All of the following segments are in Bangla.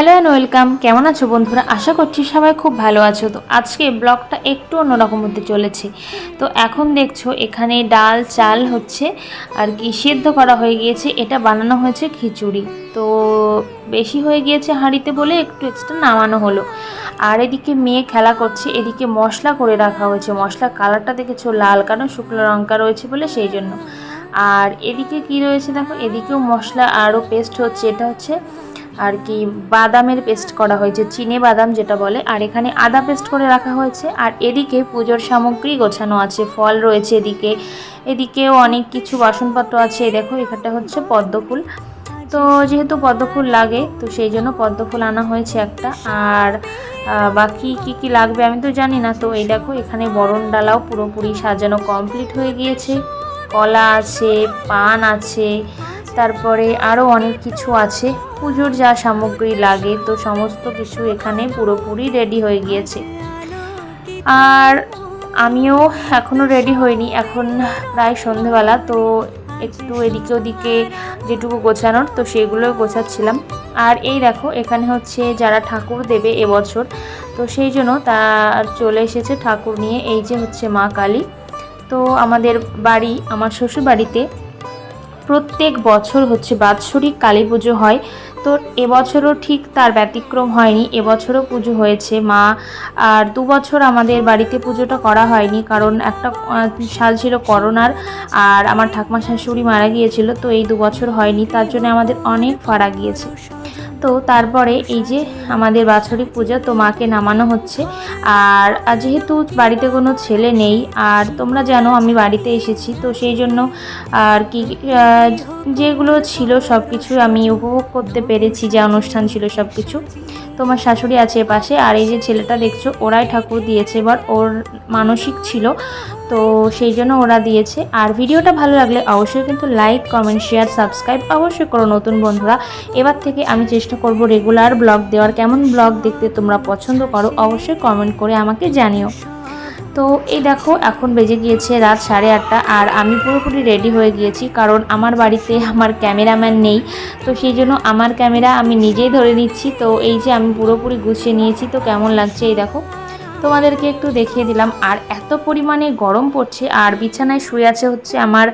Hello and welcome. কেমন আছো বন্ধুরা? আশা করছি সবাই খুব ভালো আছো। তো আজকে ব্লগটা একটু অন্যরকম হতে চলেছে। তো এখন দেখছ, এখানে ডাল, চাল হচ্ছে, আর কি সেদ্ধ করা হয়ে গিয়েছে। এটা বানানো হয়েছে খিচুড়ি। তো বেশি হয়ে গিয়েছে হাঁড়িতে বলে একটু এক্সট্রা নামানো হলো। আর এদিকে মেয়ে খেলা করছে, এদিকে মশলা করে রাখা হয়েছে। মশলা কালারটা দেখেছ, লাল কারণ শুকনো লঙ্কা রয়েছে বলে সেই জন্য। আর এদিকে কি রয়েছে দেখো, এদিকেও মশলা আরও পেস্ট হচ্ছে। এটা হচ্ছে আর কি বাদামের পেস্ট করা হয়েছে, চিনে বাদাম যেটা বলে। আর এখানে আদা পেস্ট করে রাখা হয়েছে। আর এদিকে পুজোর সামগ্রী গোছানো আছে, ফল রয়েছে এদিকে। এদিকেও অনেক কিছু বাসনপত্র আছে। দেখো, এখানটা হচ্ছে পদ্মফুল তো যেহেতু পদ্মফুল লাগে, তো সেই জন্য পদ্মফুল আনা হয়েছে একটা। আর বাকি কি কি লাগবে আমি তো জানি না। তো এই দেখো, এখানে বরণ ডালাও পুরোপুরি সাজানো কমপ্লিট হয়ে গিয়েছে। কলা আছে, পান আছে তারপরে আরও অনেক কিছু আছে। পুজোর যা সামগ্রী লাগে, তো সমস্ত কিছু এখানে পুরোপুরি রেডি হয়ে গিয়েছে। আর আমিও এখনও রেডি হইনি, এখন প্রায় সন্ধেবেলা, তো একটু এদিকে ওদিকে যেটুকু গোছানোর, তো সেগুলো গোছাচ্ছিলাম। আর এই দেখো, এখানে হচ্ছে যারা ঠাকুর দেবে এবছর, তো সেই জন্য তার চলে এসেছে ঠাকুর নিয়ে, এই যে হচ্ছে মা কালী। তো আমাদের বাড়ি, আমার শ্বশুর বাড়িতে প্রত্যেক বছর হচ্ছে বাৎসরিক কালী পুজো হয়। তো এবছরও ঠিক তার ব্যতিক্রম হয়নি। এবছরও পুজো হয়েছে। মা আর দু বছর আমাদের বাড়িতে পুজোটা করা হয়নি কারণ একটা সাল ছিল করোনার আর আমার ঠাকমা শাশুড়ি মারা গিয়েছিল। তো এই দু বছর হয়নি। তার জন্য আমাদের অনেক ফাড়া গিয়েছে। তো তারপরে এই যে আমাদের বাৎসরিক পূজা, তো মাকে নামানো হচ্ছে। আর যেহেতু বাড়িতে কোনো ছেলে নেই, আর তোমরা জানো আমি বাড়িতে এসেছি, তো সেই জন্য আর কি যেগুলো ছিল সব কিছু আমি উপভোগ করতে পেরেছি, যে অনুষ্ঠান ছিল সব কিছু তোমার শাশুড়ি আছে পাশে আর এই যে ছেলেটা দেখছ, ওরাই ঠাকুর দিয়েছে, এবার ওর মানসিক ছিল। তো সেই জন্য ওরা দিয়েছে। আর ভিডিওটা ভালো লাগলে অবশ্যই কিন্তু লাইক কমেন্ট শেয়ার সাবস্ক্রাইব অবশ্যই করো নতুন বন্ধুরা। এবার থেকে আমি চেষ্টা করব রেগুলার ব্লগ দেওয়ার। কেমন ব্লগ দেখতে তোমরা পছন্দ করো অবশ্যই কমেন্ট করে আমাকে জানিও। তো এই দেখো, এখন বেজে গিয়েছে রাত সাড়ে আটটা আর আমি পুরোপুরি রেডি হয়ে গিয়েছি কারণ আমার বাড়িতে আমার ক্যামেরাম্যান নেই। তো সেই জন্য আমার ক্যামেরা আমি নিজেই ধরে নিচ্ছি। তো এই যে আমি পুরোপুরি গুছিয়ে নিয়েছি। তো কেমন লাগছে এই দেখো? তোমাদেরকে একটু দেখিয়ে দিলাম। আর এত পরিমাণে গরম পড়ছে, আর বিছানায় শুয়ে আছে হচ্ছে আমার,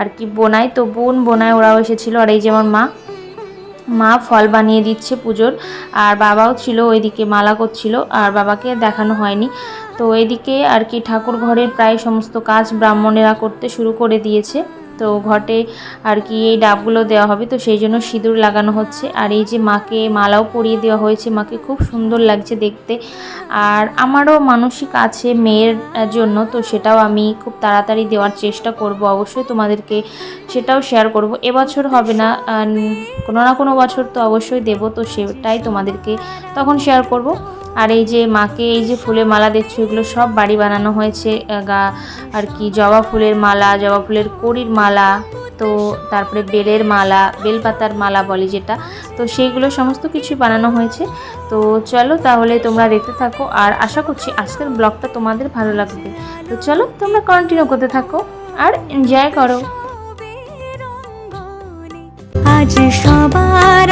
আর কি, বোনাই। তো বোন বোনায় ওরাও এসেছিল। আর এই যে আমার মা মা ফল বানিয়ে দিচ্ছে পুজোর। আর বাবাও ছিল, ওইদিকে মালা করছিল, আর বাবাকে দেখানো হয়নি। তো এদিকে আর কি ঠাকুর ঘরের প্রায় সমস্ত কাজ ব্রাহ্মণেরা করতে শুরু করে দিয়েছে। তো ঘটে আর কি এই ডাবগুলো দেওয়া হবে। তো সেই জন্য সিঁদুর লাগানো হচ্ছে। আর এই যে মাকে মালাও পরিয়ে দেওয়া হয়েছে। মাকে খুব সুন্দর লাগছে দেখতে। আর আমারও মানসিক আছে মেয়ের জন্য। তো সেটাও আমি খুব তাড়াতাড়ি দেওয়ার চেষ্টা করব অবশ্যই তোমাদেরকে সেটাও শেয়ার করব। এবছর হবে না কোনো না কোনো বছর তো অবশ্যই দেব। তো সেটাই তোমাদেরকে তখন শেয়ার করব। আর এই যে মাকে এই যে ফুলের মালা দেখছ, এগুলো সব বাড়ি বানানো হয়েছে গা, আর কি, জবা ফুলের মালা, জবা ফুলের কড়ির মালা, তো তারপরে বেলের মালা, বেলপাতার মালা বলে যেটা, তো সেইগুলো সমস্ত কিছুই বানানো হয়েছে। তো চলো তাহলে তোমরা দেখতে থাকো, আর আশা করছি আজকের ব্লগটা তোমাদের ভালো লাগবে। তো চলো তোমরা কন্টিনিউ করতে থাকো, আর এনজয় করো। আজ সবার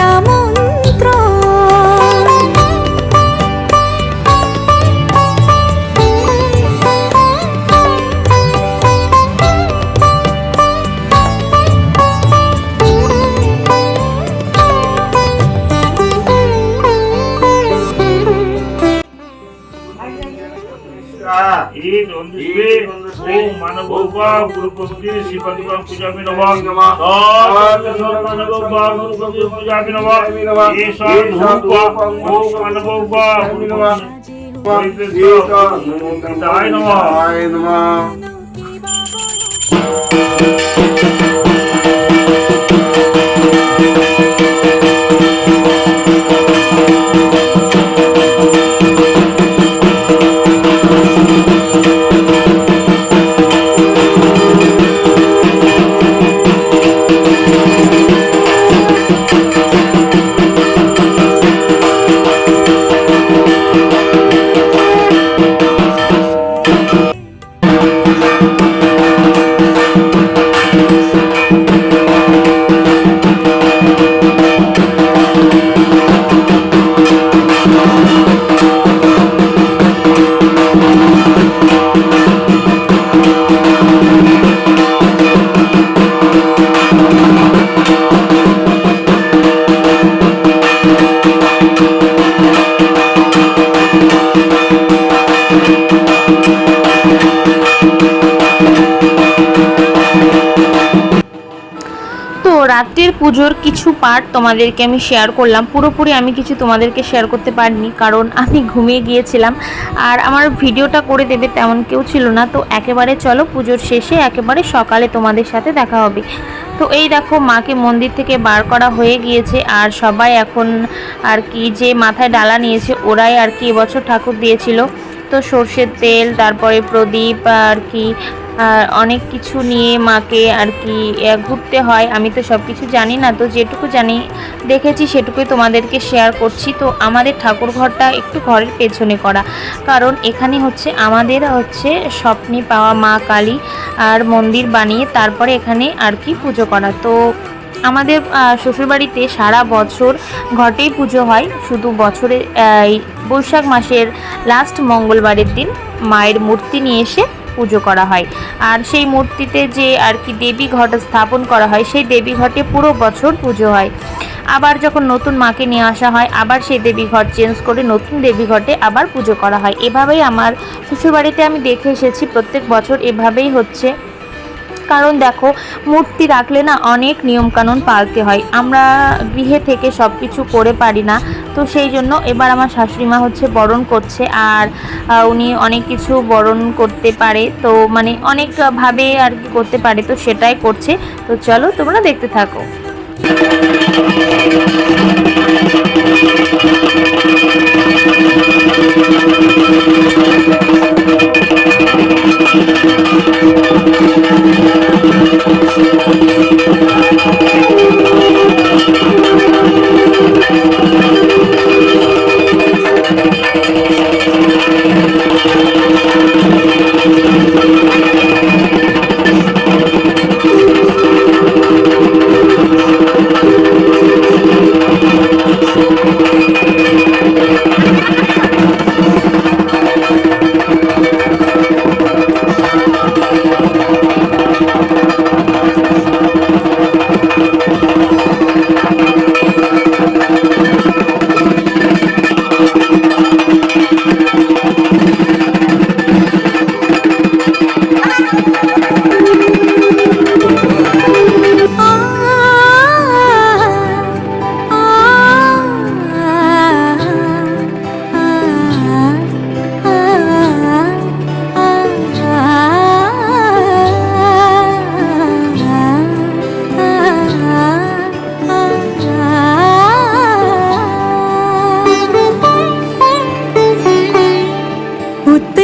গন্ধস্বে ওম মানববা গুরুপতি শিবাদিবাং পূজামি নমঃ। নমঃ। সর্বমানববা গুরুপতি পূজামি নমঃ। ঈশান ধূপা ওম মানববা গুরুপতি পূজামি নমঃ। নমঃ। नमः ও পুজোর কিছু পার্ট তোমাদেরকে আমি শেয়ার করলাম। পুরোপুরি আমি কিছু তোমাদেরকে শেয়ার করতে পারিনি, কারণ আমি ঘুমিয়ে গিয়েছিলাম। আর আমার ভিডিওটা করে দেবে তেমন কেউ ছিল না। তো একেবারে চলো পুজোর শেষে একেবারে সকালে তোমাদের সাথে দেখা হবে। তো এই দেখো, মাকে মন্দির থেকে বার করা হয়ে গিয়েছে। আর সবাই এখন আর কি যে মাথায় ডালা নিয়েছে, ওরাই আর কি এবছর ঠাকুর দিয়েছিল। তো সর্ষের তেল, তারপরে প্রদীপ আর কি অনেক কিছু নিয়ে মাকে আর কি ঘুরতে হয়। আমি তো সব কিছু জানি না, তো যেটুকু জানি, দেখেছি সেটুকুই তোমাদেরকে শেয়ার করছি। তো আমাদের ঠাকুর ঘরটা একটু ঘরের পেছনে করা। কারণ এখানে হচ্ছে আমাদের হচ্ছে স্বপ্নে পাওয়া মা কালী আর মন্দির বানিয়ে তারপরে এখানে আর কি পুজো করা। তো আমাদের শ্বশুরবাড়িতে সারা বছর ঘটেই পুজো হয়। শুধু বছরে বৈশাখ মাসের লাস্ট মঙ্গলবারের দিন মায়ের মূর্তি নিয়ে এসে পুজো করা হয়। আর সেই মূর্তিতে যে আর কি দেবী ঘট স্থাপন করা হয়, সেই দেবী ঘটে পুরো বছর পুজো হয়। আবার যখন নতুন মাকে নিয়ে আসা হয়, আবার সেই দেবী ঘট চেঞ্জ করে নতুন দেবী ঘটে আবার পুজো করা হয়। এভাবেই আমার শ্বশুরবাড়িতে আমি দেখে এসেছি, প্রত্যেক বছর এভাবেই হচ্ছে। কারণ দেখো, মূর্তি রাখলে না অনেক নিয়মকানুন পালতে হয়। আমরা গৃহে থেকে সব কিছু করে পারি না। তো সেই জন্য এবার আমার শাশুড়ি মা হচ্ছে বরণ করছে আর উনি অনেক কিছু বরণ করতে পারে। তো মানে অনেকভাবে আর কি করতে পারে, তো সেটাই করছে। তো চলো তোমরা দেখতে থাকো।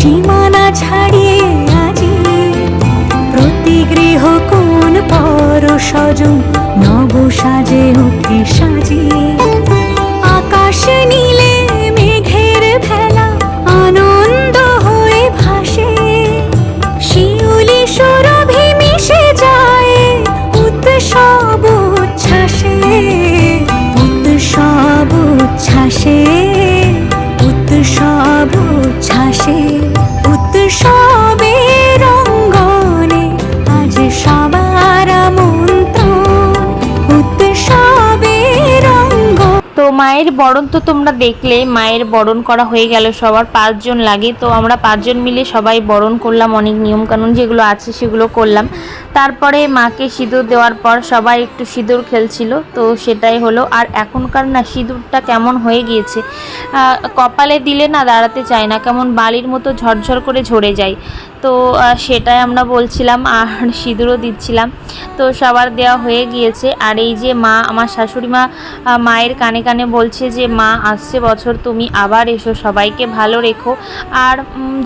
সীমানা ছাড়িয়ে আজি প্রতি গৃহ কোন পর সজন নব সাজে উঠে সাজিয়ে আকাশ নীলে মায়ের বরণ তো তোমরা দেখলে, মায়ের বরণ করা হয়ে গেল সবার পাঁচজন লাগে, তো আমরা পাঁচজন মিলে সবাই বরণ করলাম, অনেক নিয়মকানুন যেগুলো আছে সেগুলো করলাম। তারপরে মাকে সিঁদুর দেওয়ার পর সবাই একটু সিঁদুর খেলছিল, তো সেটাই হলো। আর এখনকার না সিঁদুরটা কেমন হয়ে গিয়েছে কপালে দিলে না দাঁড়াতে চায় না, কেমন বালির মতো ঝরঝর করে ঝরে যায়। তো সেটাই আমরা বলছিলাম, আর সিঁদুরও দিচ্ছিলাম। তো সবার দেওয়া হয়ে গিয়েছে। আর এই যে মা, আমার শাশুড়ি মা মায়ের কানে কানে বলছে যে, মা, আসছে বছর, তুমি আবার এসো, সবাইকে ভালো রেখো। আর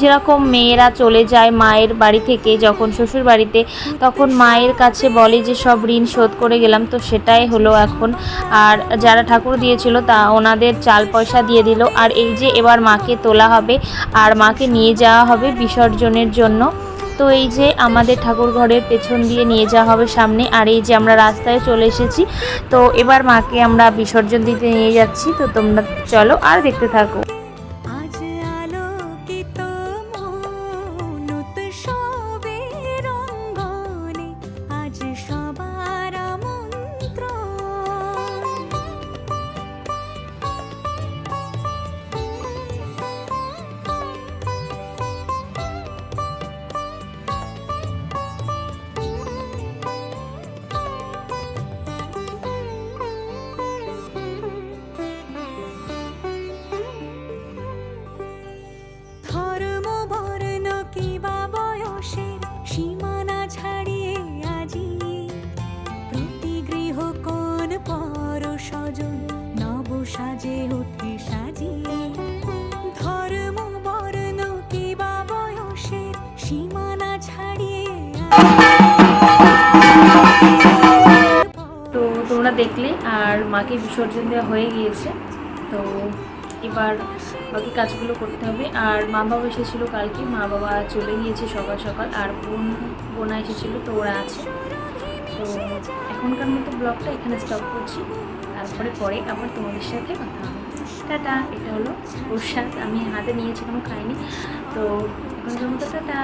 যেরকম মেয়েরা চলে যায় মায়ের বাড়ি থেকে, যখন শ্বশুর বাড়িতে, তখন মায়ের কাছে বলে যে, সব ঋণ শোধ করে গেলাম। তো সেটাই হলো এখন। আর যারা ঠাকুর দিয়েছিল, তা ওনাদের চাল পয়সা দিয়ে দিল। আর এই যে, এবার মাকে তোলা হবে, আর মাকে নিয়ে যাওয়া হবে বিসর্জনের জন্য। তো এই যে আমাদের ঠাকুর ঘরের পেছন দিয়ে নিয়ে যাওয়া হবে সামনে, আর এই যে আমরা রাস্তায় চলে এসেছি। তো এবার মাকে আমরা বিসর্জন দিতে নিয়ে যাচ্ছি। তো তোমরা চলো আর দেখতে থাকো। তো তোমরা দেখলে আর মাকে বিসর্জন দেওয়া হয়ে গিয়েছে। তো এবার বাকি কাজগুলো করতে হবে। আর মা বাবা এসেছিল কালকে। মা বাবা চলে গিয়েছে সকাল সকাল। আর বোন, বোনা এসেছিল, তো ওরা আছে। তো এখনকার মতো ব্লগটা এখানে স্টপ করছি। তারপরে পরে আবার তোমাদের সাথে কথা হবে। টাটা। এটা হলো প্রসাদ আমি হাতে নিয়েছি, কোনো খাইনি। তো এখনকার মতো টাটা।